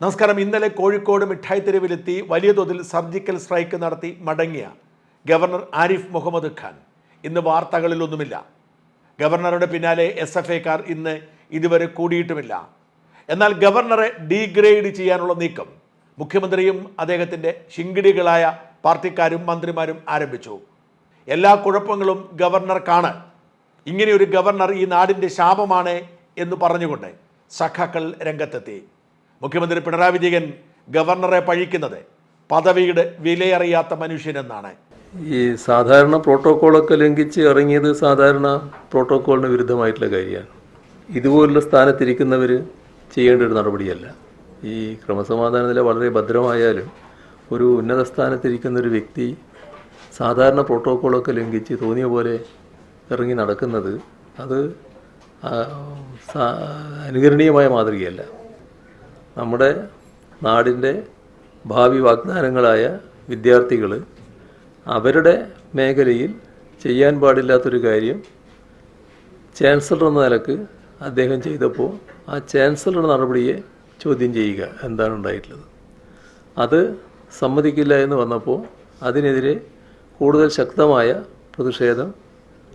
നമസ്കാരം. ഇന്നലെ കോഴിക്കോട് മിഠായി തെരുവിലെത്തി വലിയ തോതിൽ സർജിക്കൽ സ്ട്രൈക്ക് നടത്തി മടങ്ങിയ ഗവർണർ ആരിഫ് മുഹമ്മദ് ഖാൻ. ഇന്ന് വാർത്തകളിലൊന്നുമില്ല. ഗവർണറുടെ പിന്നാലെ എസ് എഫ് ഐക്കാർ ഇന്ന് ഇതുവരെ കൂടിയിട്ടുമില്ല. എന്നാൽ ഗവർണറെ ഡീഗ്രേഡ് ചെയ്യാനുള്ള നീക്കം മുഖ്യമന്ത്രിയും അദ്ദേഹത്തിന്റെ ശിങ്കിടികളായ പാർട്ടിക്കാരും മന്ത്രിമാരും ആരംഭിച്ചു. എല്ലാ കുഴപ്പങ്ങളും ഗവർണർക്കാണ്. ഇങ്ങനെയൊരു ഗവർണർ ഈ നാടിന്റെ ശാപമാണ് എന്ന് പറഞ്ഞുകൊണ്ട് സഖാക്കൾ രംഗത്തെത്തി. മുഖ്യമന്ത്രി പിണറായി വിജയൻ ഗവർണറെ പഴിക്കുന്നത് പദവിയുടെ വിലയറിയാത്ത മനുഷ്യനെന്നാണ്. ഈ സാധാരണ പ്രോട്ടോക്കോളൊക്കെ ലംഘിച്ച് ഇറങ്ങിയത് സാധാരണ പ്രോട്ടോക്കോളിന് വിരുദ്ധമായിട്ടുള്ള കാര്യമാണ്. ഇതുപോലുള്ള സ്ഥാനത്തിരിക്കുന്നവർ ചെയ്യേണ്ട ഒരു നടപടിയല്ല. ഈ ക്രമസമാധാന നില വളരെ ഭദ്രമായാലും ഒരു ഉന്നത സ്ഥാനത്തിരിക്കുന്ന ഒരു വ്യക്തി സാധാരണ പ്രോട്ടോക്കോളൊക്കെ ലംഘിച്ച് തോന്നിയ പോലെ ഇറങ്ങി നടക്കുന്നത് അത് അനുകരണീയമായ മാതൃകയല്ല. നമ്മുടെ നാടിന്റെ ഭാവി വാഗ്ദാനങ്ങളായ വിദ്യാർത്ഥികൾ അവരുടെ മേഖലയിൽ ചെയ്യാൻ പാടില്ലാത്തൊരു കാര്യം ചാൻസലർ എന്ന നിലയ്ക്ക് അദ്ദേഹം ചെയ്തപ്പോൾ ആ ചാൻസലറുടെ നടപടിയെ ചോദ്യം ചെയ്യുക എന്താണ് ഉണ്ടായിട്ടുള്ളത്. അത് സമ്മതിക്കില്ല എന്ന് വന്നപ്പോൾ അതിനെതിരെ കൂടുതൽ ശക്തമായ പ്രതിഷേധം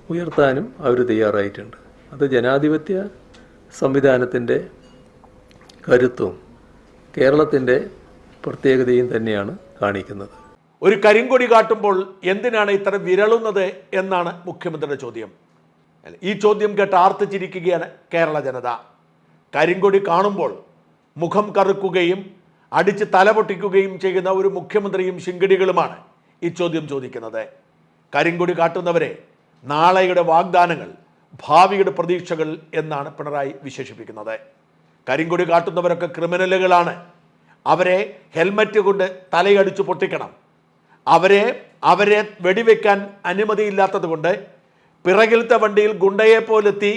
ഉയർത്താനും അവർ തയ്യാറായിട്ടുണ്ട്. അത് ജനാധിപത്യ സംവിധാനത്തിന്റെ കരുത്തും കേരളത്തിന്റെ പ്രത്യേകതയും തന്നെയാണ് കാണിക്കുന്നത്. ഒരു കരിങ്കൊടി കാട്ടുമ്പോൾ എന്തിനാണ് ഇത്ര വിരളുന്നത് എന്നാണ് മുഖ്യമന്ത്രിയുടെ ചോദ്യം. ഈ ചോദ്യം കേട്ട് ആർത്തിച്ചിരിക്കുകയാണ് കേരള ജനത. കരിങ്കൊടി കാണുമ്പോൾ മുഖം കറുക്കുകയും അടിച്ച് തലപൊട്ടിക്കുകയും ചെയ്യുന്ന ഒരു മുഖ്യമന്ത്രിയും ശിങ്കടികളുമാണ് ഈ ചോദ്യം ചോദിക്കുന്നത്. കരിങ്കൊടി കാട്ടുന്നവരെ നാളെയുടെ വാഗ്ദാനങ്ങൾ ഭാവിയുടെ പ്രതീക്ഷകൾ എന്നാണ് പിണറായി വിശേഷിപ്പിക്കുന്നത്. കരിങ്കൊടി കാട്ടുന്നവരൊക്കെ ക്രിമിനലുകളാണ്. അവരെ ഹെൽമറ്റ് കൊണ്ട് തലയടിച്ച് പൊട്ടിക്കണം. അവരെ അവരെ വെടിവെക്കാൻ അനുമതിയില്ലാത്തത് കൊണ്ട് പിറകിലത്തെ വണ്ടിയിൽ ഗുണ്ടയെ പോലെത്തി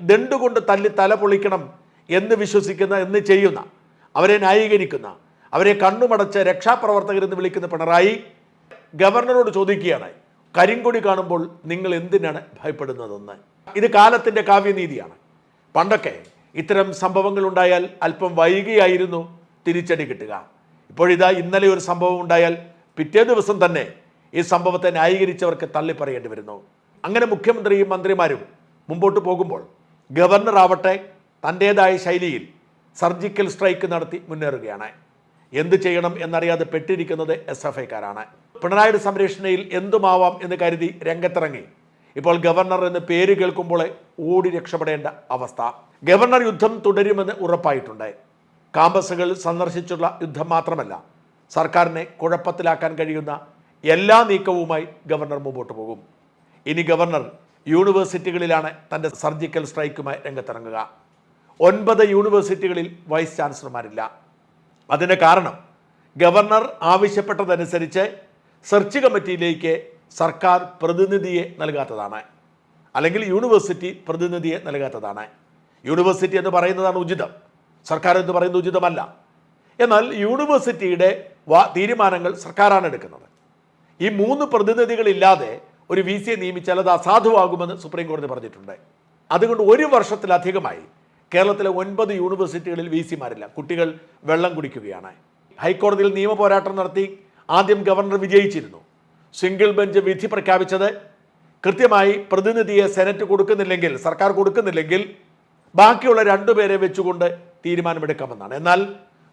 ദണ്ടുകൊണ്ട് തല്ലി തല പൊളിക്കണം എന്ന് വിശ്വസിക്കുന്ന എന്ന് ചെയ്യുന്ന അവരെ ന്യായീകരിക്കുന്ന അവരെ കണ്ണുമടച്ച് രക്ഷാപ്രവർത്തകരെന്ന് വിളിക്കുന്ന പിണറായി ഗവർണറോട് ചോദിക്കുകയാണ് കരിങ്കൊടി കാണുമ്പോൾ നിങ്ങൾ എന്തിനാണ് ഭയപ്പെടുന്നതെന്ന്? ഇത് കാലത്തിന്റെ കാവ്യനീതിയാണ്. പണ്ടൊക്കെ ഇത്തരം സംഭവങ്ങൾ ഉണ്ടായാൽ അല്പം വൈകിയായിരുന്നു തിരിച്ചടി കിട്ടുക. ഇപ്പോഴിതാ ഇന്നലെ ഒരു സംഭവം ഉണ്ടായാൽ പിറ്റേ ദിവസം തന്നെ ഈ സംഭവത്തെ ന്യായീകരിച്ചവർക്ക് തള്ളിപ്പറയേണ്ടി വരുന്നു. അങ്ങനെ മുഖ്യമന്ത്രിയും മന്ത്രിമാരും മുമ്പോട്ട് പോകുമ്പോൾ ഗവർണർ ആവട്ടെ തന്റേതായ ശൈലിയിൽ സർജിക്കൽ സ്ട്രൈക്ക് നടത്തി മുന്നേറുകയാണ്. എന്ത് ചെയ്യണം എന്നറിയാതെ പെട്ടിരിക്കുന്നത് എസ് എഫ് ഐക്കാരാണ്. പിണറായിയുടെ സംരക്ഷണയിൽ എന്തുമാവാം എന്ന് കരുതി രംഗത്തിറങ്ങി. ഇപ്പോൾ ഗവർണർ എന്ന് പേര് കേൾക്കുമ്പോൾ ഓടി രക്ഷപ്പെടേണ്ട അവസ്ഥ. ഗവർണർ യുദ്ധം തുടരുമെന്ന് ഉറപ്പായിട്ടുണ്ട്. കാമ്പസുകൾ സന്ദർശിച്ചുള്ള യുദ്ധം മാത്രമല്ല സർക്കാരിനെ കുഴപ്പത്തിലാക്കാൻ കഴിയുന്ന എല്ലാ നീക്കവുമായി ഗവർണർ മുമ്പോട്ട് പോകും. ഇനി ഗവർണർ യൂണിവേഴ്സിറ്റികളിലാണ് തന്റെ സർജിക്കൽ സ്ട്രൈക്കുമായി രംഗത്തിറങ്ങുക. ഒൻപത് യൂണിവേഴ്സിറ്റികളിൽ വൈസ് ചാൻസലർമാരില്ല. അതിന് കാരണം ഗവർണർ ആവശ്യപ്പെട്ടതനുസരിച്ച് സെർച്ച് കമ്മിറ്റിയിലേക്ക് സർക്കാർ പ്രതിനിധിയെ നൽകാത്തതാണ്. അല്ലെങ്കിൽ യൂണിവേഴ്സിറ്റി പ്രതിനിധിയെ നൽകാത്തതാണ്. യൂണിവേഴ്സിറ്റി എന്ന് പറയുന്നതാണ് ഉചിതം. സർക്കാർ എന്ന് പറയുന്നത് ഉചിതമല്ല. എന്നാൽ യൂണിവേഴ്സിറ്റിയുടെ തീരുമാനങ്ങൾ സർക്കാരാണ് എടുക്കുന്നത്. ഈ മൂന്ന് പ്രതിനിധികളില്ലാതെ ഒരു വി സിയെ നിയമിച്ചാൽ അത് അസാധുവാകുമെന്ന് സുപ്രീം കോടതി പറഞ്ഞിട്ടുണ്ട്. അതുകൊണ്ട് ഒരു വർഷത്തിലധികമായി കേരളത്തിലെ ഒൻപത് യൂണിവേഴ്സിറ്റികളിൽ വി സിമാരില്ല കുട്ടികൾ വെള്ളം കുടിക്കുകയാണ്. ഹൈക്കോടതിയിൽ നിയമ പോരാട്ടം നടത്തി. ആദ്യം ഗവർണർ വിജയിച്ചിരുന്നു. സിംഗിൾ ബെഞ്ച് വിധി പ്രഖ്യാപിച്ചത് കൃത്യമായി പ്രതിനിധിയെ സെനറ്റ് കൊടുക്കുന്നില്ലെങ്കിൽ സർക്കാർ കൊടുക്കുന്നില്ലെങ്കിൽ ബാക്കിയുള്ള രണ്ടു പേരെ വെച്ചുകൊണ്ട് തീരുമാനമെടുക്കാമെന്നാണ്. എന്നാൽ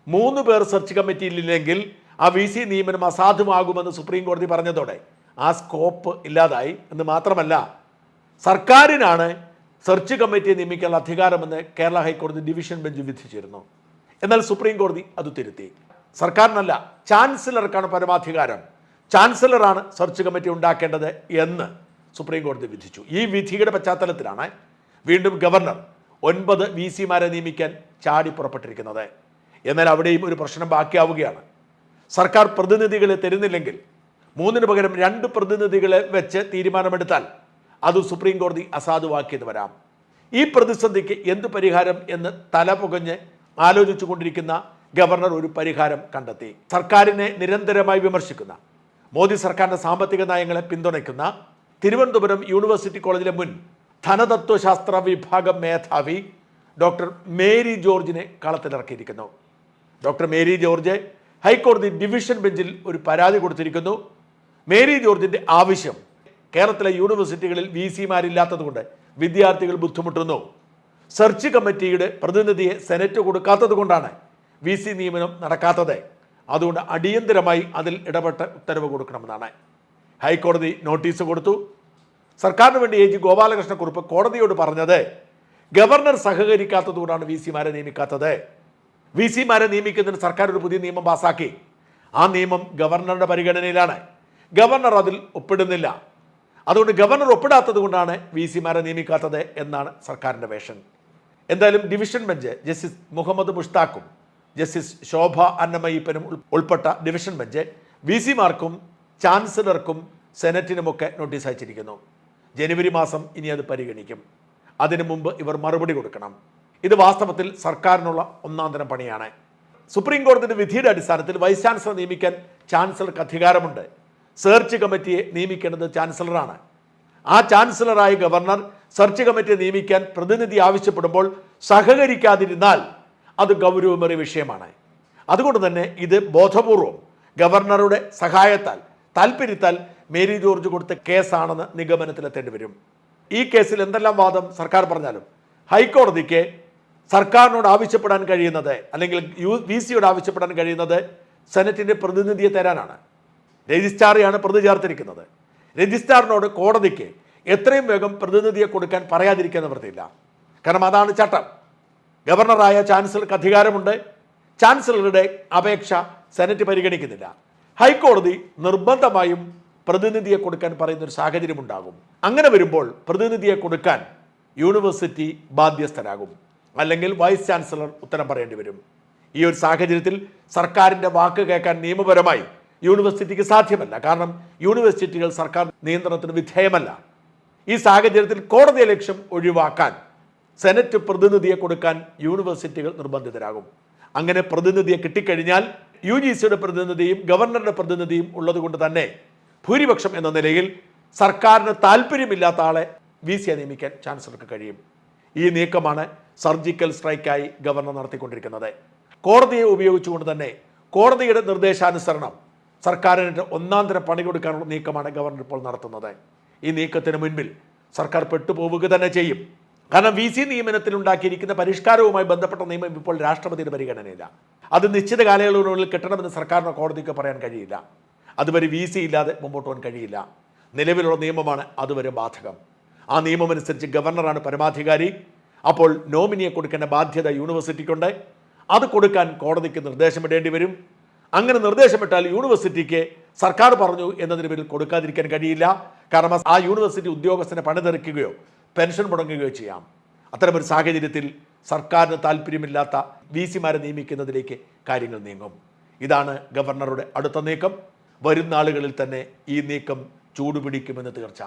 മൂന്ന് പേർ സെർച്ച് കമ്മിറ്റിയിലില്ലെങ്കിൽ ആ വി സി നിയമനം അസാധുവാകുമെന്ന് സുപ്രീം കോടതി പറഞ്ഞതോടെ ആ സ്കോപ്പ് ഇല്ലാതായി. എന്ന് മാത്രമല്ല സർക്കാരിനാണ് സെർച്ച് കമ്മിറ്റിയെ നിയമിക്കാനുള്ള അധികാരമെന്ന് കേരള ഹൈക്കോടതി ഡിവിഷൻ ബെഞ്ച് വിധിച്ചിരുന്നു. എന്നാൽ സുപ്രീം കോടതി അത് തിരുത്തി. സർക്കാരിനല്ല ചാൻസലർക്കാണ് പരമാധികാരം. ചാൻസലറാണ് സെർച്ച് കമ്മിറ്റി ഉണ്ടാക്കേണ്ടത് എന്ന് സുപ്രീം കോടതി വിധിച്ചു. ഈ വിധിയുടെ പശ്ചാത്തലത്തിലാണ് വീണ്ടും ഗവർണർ ഒൻപത് വി സിമാരെ നിയമിക്കാൻ ചാടി പുറപ്പെട്ടിരിക്കുന്നത്. എന്നാൽ അവിടെയും ഒരു പ്രശ്നം ബാക്കിയാവുകയാണ്. സർക്കാർ പ്രതിനിധികളെ തരുന്നില്ലെങ്കിൽ മൂന്നിന് പകരം രണ്ട് പ്രതിനിധികളെ വെച്ച് തീരുമാനമെടുത്താൽ അത് സുപ്രീം കോടതി അസാധുവാക്കിയത് വരാം. ഈ പ്രതിസന്ധിക്ക് എന്ത് പരിഹാരം എന്ന് തല പുകഞ്ഞ് ആലോചിച്ചു കൊണ്ടിരിക്കുന്ന ഗവർണർ ഒരു പരിഹാരം കണ്ടെത്തി. സർക്കാരിനെ നിരന്തരമായി വിമർശിക്കുന്ന മോദി സർക്കാരിന്റെ സാമ്പത്തിക നയങ്ങളെ പിന്തുണയ്ക്കുന്ന തിരുവനന്തപുരം യൂണിവേഴ്സിറ്റി കോളേജിലെ മുൻ ധനതത്വശാസ്ത്ര വിഭാഗം മേധാവി ഡോക്ടർ മേരി ജോർജിനെ കളത്തിലിറക്കിയിരിക്കുന്നു. ഡോക്ടർ മേരി ജോർജ് ഹൈക്കോടതി ഡിവിഷൻ ബെഞ്ചിൽ ഒരു പരാതി കൊടുത്തിരിക്കുന്നു. മേരി ജോർജിന്റെ ആവശ്യം കേരളത്തിലെ യൂണിവേഴ്സിറ്റികളിൽ വി സിമാരില്ലാത്തതുകൊണ്ട് വിദ്യാർത്ഥികൾ ബുദ്ധിമുട്ടുന്നു. സെർച്ച് കമ്മിറ്റിയുടെ പ്രതിനിധിയെ സെനറ്റ് കൊടുക്കാത്തതുകൊണ്ടാണ് വി സി നിയമനം നടക്കാത്തത്. അതുകൊണ്ട് അടിയന്തരമായി അതിൽ ഇടപെട്ട് ഉത്തരവ് കൊടുക്കണമെന്നാണ്. ഹൈക്കോടതി നോട്ടീസ് കൊടുത്തു. സർക്കാരിന് വേണ്ടി എ ജി ഗോപാലകൃഷ്ണക്കുറുപ്പ് കോടതിയോട് പറഞ്ഞത് ഗവർണർ സഹകരിക്കാത്തതുകൊണ്ടാണ് വി സിമാരെ നിയമിക്കാത്തത്. വി സിമാരെ നിയമിക്കുന്നതിന് സർക്കാർ ഒരു പുതിയ നിയമം പാസാക്കി. ആ നിയമം ഗവർണറുടെ പരിഗണനയിലാണ്. ഗവർണർ അതിൽ ഒപ്പിടുന്നില്ല. അതുകൊണ്ട് ഗവർണർ ഒപ്പിടാത്തത് കൊണ്ടാണ് വി സിമാരെ നിയമിക്കാത്തത് എന്നാണ് സർക്കാരിന്റെ വേഷൻ എന്തായാലും ഡിവിഷൻ ബെഞ്ച് ജസ്റ്റിസ് മുഹമ്മദ് മുഷ്താഖും ജസ്റ്റിസ് ശോഭ അന്നമയ്യപ്പനും ഉൾപ്പെട്ട ഡിവിഷൻ ബെഞ്ച് വി സിമാർക്കും ചാൻസലർക്കും സെനറ്റിനുമൊക്കെ നോട്ടീസ് അയച്ചിരിക്കുന്നു. ജനുവരി മാസം ഇനി അത് പരിഗണിക്കും. അതിനു മുമ്പ് ഇവർ മറുപടി കൊടുക്കണം. ഇത് വാസ്തവത്തിൽ സർക്കാരിനുള്ള ഒന്നാം തരം പണിയാണ്. സുപ്രീം കോടതിയുടെ വിധിയുടെ അടിസ്ഥാനത്തിൽ വൈസ് ചാൻസലർ നിയമിക്കാൻ ചാൻസലർക്ക് അധികാരമുണ്ട്. സെർച്ച് കമ്മിറ്റിയെ നിയമിക്കേണ്ടത് ചാൻസലറാണ്. ആ ചാൻസലറായ ഗവർണർ സെർച്ച് കമ്മിറ്റിയെ നിയമിക്കാൻ പ്രതിനിധി ആവശ്യപ്പെടുമ്പോൾ സഹകരിക്കാതിരുന്നാൽ അത് ഗൗരവമേറിയ വിഷയമാണ്. അതുകൊണ്ട് തന്നെ ഇത് ബോധപൂർവം ഗവർണറുടെ സഹായത്താൽ താല്പര്യത്താൽ മേരി ജോർജ് കൊടുത്ത കേസാണെന്ന് നിഗമനത്തിലെത്തേണ്ടി വരും. ഈ കേസിൽ എന്തെല്ലാം വാദം സർക്കാർ പറഞ്ഞാലും ഹൈക്കോടതിക്ക് സർക്കാരിനോട് ആവശ്യപ്പെടാൻ കഴിയുന്നത് അല്ലെങ്കിൽ യു വി സിയോട് ആവശ്യപ്പെടാൻ കഴിയുന്നത് സെനറ്റിന്റെ പ്രതിനിധിയെ തരാനാണ്. രജിസ്ട്രാറിയാണ് പ്രതി ചേർത്തിരിക്കുന്നത്. രജിസ്ട്രാറിനോട് കോടതിക്ക് എത്രയും വേഗം പ്രതിനിധിയെ കൊടുക്കാൻ പറയാതിരിക്കാൻ നിവൃത്തിയില്ല. കാരണം അതാണ് ചട്ടം. ഗവർണറായ ചാൻസലർക്ക് അധികാരമുണ്ട്. ചാൻസലറുടെ അപേക്ഷ സെനറ്റ് പരിഗണിക്കുന്നില്ല. ഹൈക്കോടതി നിർബന്ധമായും പ്രതിനിധിയെ കൊടുക്കാൻ പറയുന്ന ഒരു സാഹചര്യം ഉണ്ടാകും അങ്ങനെ വരുമ്പോൾ പ്രതിനിധിയെ കൊടുക്കാൻ യൂണിവേഴ്സിറ്റി ബാധ്യസ്ഥരാകും അല്ലെങ്കിൽ വൈസ് ചാൻസലർ ഉത്തരം പറയേണ്ടി വരും. ഈ ഒരു സാഹചര്യത്തിൽ സർക്കാരിന്റെ വാക്ക് കേൾക്കാൻ നിയമപരമായി യൂണിവേഴ്സിറ്റിക്ക് സാധ്യമല്ല. കാരണം യൂണിവേഴ്സിറ്റികൾ സർക്കാർ നിയന്ത്രണത്തിന് വിധേയമല്ല. ഈ സാഹചര്യത്തിൽ കോടതിയെ ലക്ഷ്യം ഒഴിവാക്കാൻ സെനറ്റ് പ്രതിനിധിയെ കൊടുക്കാൻ യൂണിവേഴ്സിറ്റികൾ നിർബന്ധിതരാകും. അങ്ങനെ പ്രതിനിധിയെ കിട്ടിക്കഴിഞ്ഞാൽ യു ജി സിയുടെ പ്രതിനിധിയും ഗവർണറുടെ പ്രതിനിധിയും ഉള്ളതുകൊണ്ട് തന്നെ ഭൂരിപക്ഷം എന്ന നിലയിൽ സർക്കാരിന് താല്പര്യമില്ലാത്ത ആളെ വി സിയെ നിയമിക്കാൻ ചാൻസലർക്ക് കഴിയും. ഈ നീക്കമാണ് സർജിക്കൽ സ്ട്രൈക്കായി ഗവർണർ നടത്തിക്കൊണ്ടിരിക്കുന്നത്. കോടതിയെ ഉപയോഗിച്ചുകൊണ്ട് തന്നെ കോടതിയുടെ നിർദ്ദേശാനുസരണം സർക്കാരിന് ഒന്നാം തരം പണി കൊടുക്കാനുള്ള നീക്കമാണ് ഗവർണർ ഇപ്പോൾ നടത്തുന്നത്. ഈ നീക്കത്തിന് മുൻപിൽ സർക്കാർ പെട്ടുപോവുക തന്നെ ചെയ്യും. കാരണം വി സി നിയമനത്തിൽ ഉണ്ടാക്കിയിരിക്കുന്ന പരിഷ്കാരവുമായി ബന്ധപ്പെട്ട നിയമം ഇപ്പോൾ രാഷ്ട്രപതിയുടെ പരിഗണനയില്ല. അത് നിശ്ചിത കാലയളവിനുള്ളിൽ കിട്ടണമെന്ന് സർക്കാരിനോ കോടതിക്കോ പറയാൻ കഴിയില്ല. അതുവരെ വി സി ഇല്ലാതെ മുമ്പോട്ട് പോകാൻ കഴിയില്ല. നിലവിലുള്ള നിയമമാണ് അതുവരെ ബാധകം. ആ നിയമമനുസരിച്ച് ഗവർണറാണ് പരമാധികാരി. അപ്പോൾ നോമിനിയെ കൊടുക്കേണ്ട ബാധ്യത യൂണിവേഴ്സിറ്റിക്കുണ്ട്. അത് കൊടുക്കാൻ കോടതിക്ക് നിർദ്ദേശമിടേണ്ടി വരും. അങ്ങനെ നിർദ്ദേശമിട്ടാൽ യൂണിവേഴ്സിറ്റിക്ക് സർക്കാർ പറഞ്ഞു എന്നതിന് പേരിൽ കൊടുക്കാതിരിക്കാൻ കഴിയില്ല. കാരണം ആ യൂണിവേഴ്സിറ്റി ഉദ്യോഗസ്ഥനെ പണിതെറിക്കുകയോ പെൻഷൻ മുടങ്ങുകയോ ചെയ്യാം. അത്തരമൊരു സാഹചര്യത്തിൽ സർക്കാരിന് താല്പര്യമില്ലാത്ത വി സിമാരെ നിയമിക്കുന്നതിലേക്ക് കാര്യങ്ങൾ നീങ്ങും. ഇതാണ് ഗവർണറുടെ അടുത്ത നീക്കം. വരും നാളുകളിൽ തന്നെ ഈ നീക്കം ചൂടുപിടിക്കുമെന്ന് തീർച്ച.